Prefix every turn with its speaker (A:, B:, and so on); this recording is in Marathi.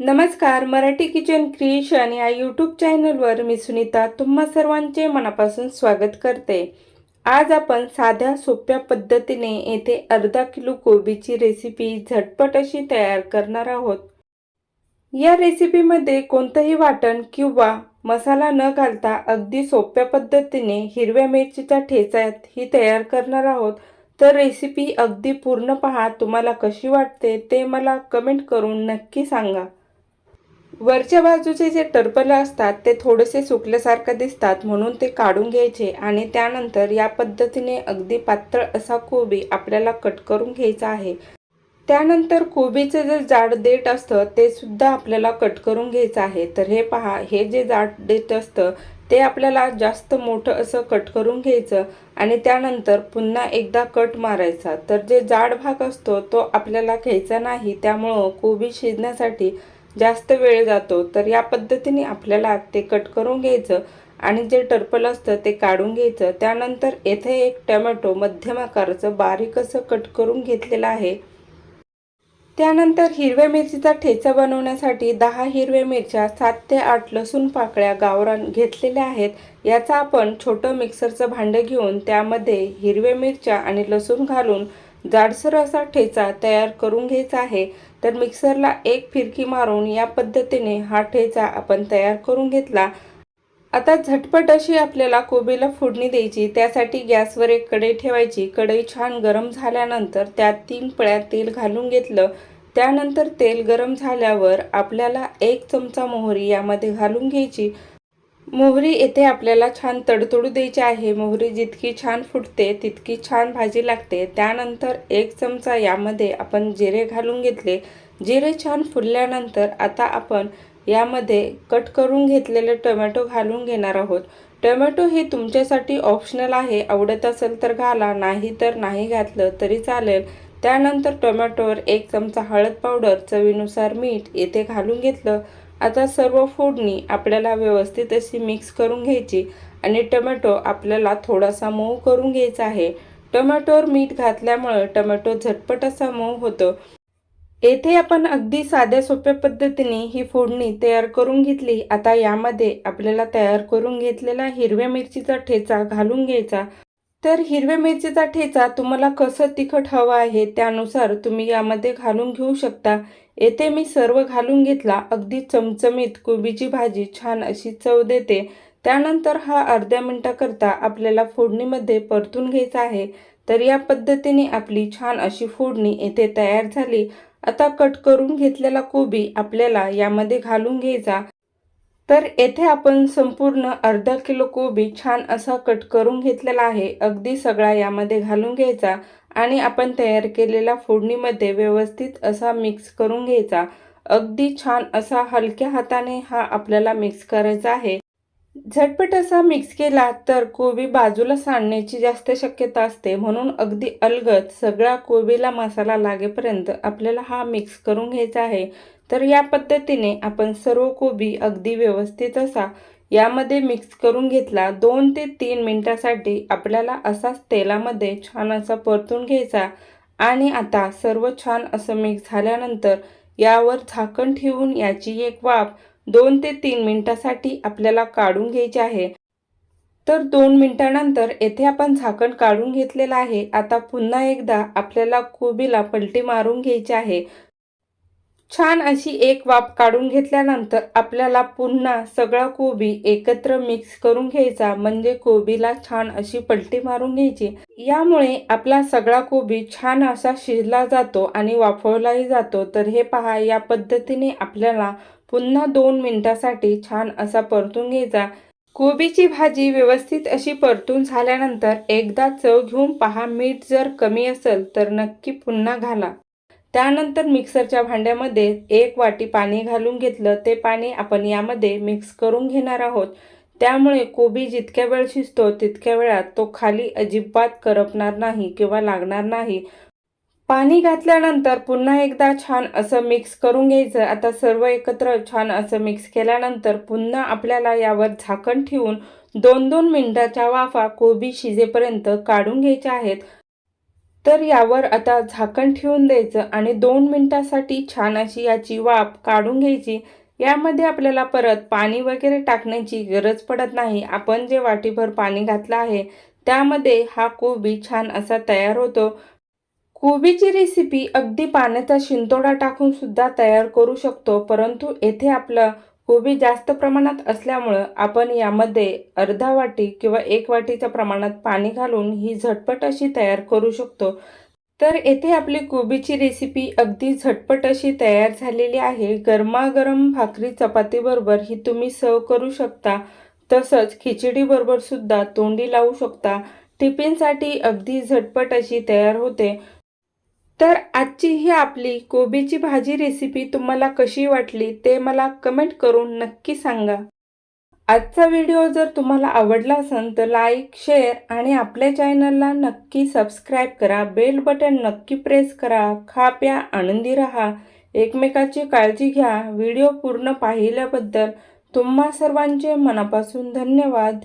A: नमस्कार मराठी किचन क्रिएशन या यूट्यूब चॅनलवर मी सुनीता तुम्हा सर्वांचे मनापासून स्वागत करते. आज आपण साध्या सोप्या पद्धतीने येथे अर्धा किलो कोबीची रेसिपी झटपट अशी तयार करणार आहोत. या रेसिपीमध्ये कोणतंही वाटण किंवा मसाला न घालता अगदी सोप्या पद्धतीने हिरव्या मिरचीचा ठेचात ही तयार करणार आहोत. तर रेसिपी अगदी पूर्ण पहा तुम्हाला कशी वाटते ते मला कमेंट करून नक्की सांगा. वरच्या बाजूचे जे टरपलं असतात ते थोडेसे सुकल्यासारखं दिसतात म्हणून ते काढून घ्यायचे आणि त्यानंतर या पद्धतीने अगदी पातळ असा कोबी आपल्याला कट करून घ्यायचा आहे. त्यानंतर कोबीचं जे जाड देठ असतं ते सुद्धा आपल्याला कट करून घ्यायचं आहे. तर हे पहा हे जे जाड देठ असतं ते आपल्याला जास्त मोठं असं कट करून घ्यायचं आणि त्यानंतर पुन्हा एकदा कट मारायचा. तर जे जाड भाग असतो तो आपल्याला घ्यायचा नाही. त्यामुळं कोबी शिजण्यासाठी जास्त वेळ जातो तर या पद्धतीने आपल्याला ते कट करून घ्यायचं आणि जे टर्पल असतं ते काढून घ्यायचं. त्यानंतर येथे एक टोमॅटो मध्यम आकाराचं बारीक असं कट करून घेतलेलं आहे. त्यानंतर हिरव्या मिरचीचा ठेचा बनवण्यासाठी दहा हिरव्या मिरच्या सात ते आठ लसूण पाकळ्या गावरान घेतलेल्या आहेत. याचा आपण छोटं मिक्सरचं भांडं घेऊन त्यामध्ये हिरव्या मिरच्या आणि लसूण घालून जाडसर असा ठेचा तयार करून घ्यायचा आहे तर मिक्सरला एक फिरकी मारून या पद्धतीने हा ठेचा आपण तयार करून घेतला. आता झटपट अशी आपल्याला कोबीला फोडणी द्यायची त्यासाठी गॅसवर एक कढई ठेवायची. कढई छान गरम झाल्यानंतर त्यात तीन पळ्या तेल घालून घेतलं. त्यानंतर तेल गरम झाल्यावर आपल्याला एक चमचा मोहरी यामध्ये घालून घ्यायची. मोहरी येथे आपल्याला छान तडतडू द्यायची आहे. मोहरी जितकी छान फुटते तितकी छान भाजी लागते. त्यानंतर एक चमचा यामध्ये आपण जिरे घालून घेतले. जिरे छान फुलल्यानंतर आता आपण यामध्ये कट करून घेतलेले टोमॅटो घालून घेणार आहोत. टोमॅटो हे तुमच्यासाठी ऑप्शनल आहे. आवडत असेल तर घाला नाही तर नाही घातलं तरी चालेल. त्यानंतर टोमॅटोवर एक चमचा हळद पावडर चवीनुसार मीठ येथे घालून घेतलं. आता सर्व फोडणी आपल्याला व्यवस्थित अशी मिक्स करून घ्यायची आणि टोमॅटो आपल्याला थोडासा मऊ करून घ्यायचा आहे. टोमॅटोवर मीठ घातल्यामुळे टमॅटो झटपट असा मऊ होतो. येथे आपण अगदी साध्या सोप्या पद्धतीने ही फोडणी तयार करून घेतली. आता यामध्ये आपल्याला तयार करून घेतलेला हिरव्या मिरचीचा ठेचा घालून घ्यायचा. तर हिरव्या मिरचीचा ठेचा तुम्हाला कसं तिखट हवं आहे त्यानुसार तुम्ही यामध्ये घालून घेऊ शकता. येथे मी सर्व घालून घेतला. अगदी चमचमीत कोबीची भाजी छान अशी चव देते. त्यानंतर हा अर्ध्या मिनटाकरता आपल्याला फोडणीमध्ये परतून घ्यायचा आहे. तर या पद्धतीने आपली छान अशी फोडणी येथे तयार झाली. आता कट करून घेतलेला कोबी आपल्याला यामध्ये घालून घ्यायचा. तर येथे आपण संपूर्ण अर्धा किलो कोबी छान असा कट करून घेतलेला आहे. अगदी सगळा यामध्ये घालून घ्यायचा आणि आपण तयार केलेल्या फोडणीमध्ये व्यवस्थित असा मिक्स करून घ्यायचा. अगदी छान असा हलक्या हाताने हा आपल्याला मिक्स करायचा आहे. झटपट असा मिक्स केला तर कोबी बाजूला सांडण्याची जास्त शक्यता असते. म्हणून अगदी अलगद सगळा कोबीला मसाला लागेपर्यंत आपल्याला हा मिक्स करून घ्यायचा आहे. तर या पद्धतीने आपण सर्व कोबी अगदी व्यवस्थित असा यामध्ये मिक्स करून घेतला. दोन ते तीन मिनटासाठी आपल्याला असाच तेलामध्ये छान असा परतून घ्यायचा. आणि आता सर्व छान असं मिक्स झाल्यानंतर यावर झाकण ठेवून याची एक वाफ दोन ते तीन मिनिटासाठी आपल्याला काढून घ्यायची आहे. तर दोन मिनटानंतर येथे आपण झाकण काढून घेतलेलं आहे. आता पुन्हा एकदा आपल्याला कोबीला पलटी मारून घ्यायची आहे. छान अशी एक वाफ काढून घेतल्यानंतर आपल्याला पुन्हा सगळा कोबी एकत्र मिक्स करून घ्यायचा. म्हणजे कोबीला छान अशी पलटी मारून घ्यायची. यामुळे आपला सगळा कोबी छान असा शिजला जातो आणि वाफवलाही जातो. तर हे पहा या पद्धतीने आपल्याला पुन्हा दोन मिनटासाठी छान असा परतून घ्यायचा. कोबीची भाजी व्यवस्थित अशी परतून झाल्यानंतर एकदा चव घेऊन पहा मीठ जर कमी असेल तर नक्की पुन्हा घाला. त्यानंतर मिक्सरच्या भांड्यामध्ये एक वाटी पाणी घालून घेतलं ते पाणी आपण यामध्ये मिक्स करून घेणार आहोत. त्यामुळे कोबी जितक्या वेळ शिजतो तितक्या वेळात तो खाली अजिबात करपणार नाही किंवा लागणार नाही. पाणी घातल्यानंतर पुन्हा एकदा छान असं मिक्स करून घ्यायचं. आता सर्व एकत्र छान असं मिक्स केल्यानंतर पुन्हा आपल्याला यावर झाकण ठेवून दोन दोन मिनटाच्या वाफा कोबी शिजेपर्यंत काढून घ्यायच्या आहेत. तर यावर आता झाकण ठेवून द्यायचं आणि दोन मिनटासाठी छान अशी याची वाफ काढून घ्यायची. यामध्ये आपल्याला परत पाणी वगैरे टाकण्याची गरज पडत नाही. आपण जे वाटीभर पाणी घातलं आहे त्यामध्ये हा कोबी छान असा तयार होतो. कोबीची रेसिपी अगदी पाण्याचा शिंतोडा टाकून सुद्धा तयार करू शकतो परंतु येथे आपलं कोबी जास्त प्रमाणात असल्यामुळं आपण यामध्ये अर्धा वाटी किंवा एक वाटीच्या प्रमाणात पाणी घालून ही झटपट अशी तयार करू शकतो. तर येथे आपली कोबीची रेसिपी अगदी झटपट अशी तयार झालेली आहे. गरमागरम भाकरी चपातीबरोबर ही तुम्ही सर्व करू शकता. तसंच खिचडीबरोबर सुद्धा तोंडी लावू शकता. टिफिनसाठी अगदी झटपट अशी तयार होते. तर आजची ही आपली कोबीची भाजी रेसिपी तुम्हाला कशी वाटली ते मला कमेंट करून नक्की सांगा. आजचा व्हिडिओ जर तुम्हाला आवडला असेल तर लाईक शेअर आणि आपल्या चॅनलला नक्की सबस्क्राईब करा. बेल बटन नक्की प्रेस करा. खा प्या आनंदी राहा. एकमेकाची काळजी घ्या. व्हिडिओ पूर्ण पाहिल्याबद्दल तुम्हा सर्वांचे मनापासून धन्यवाद.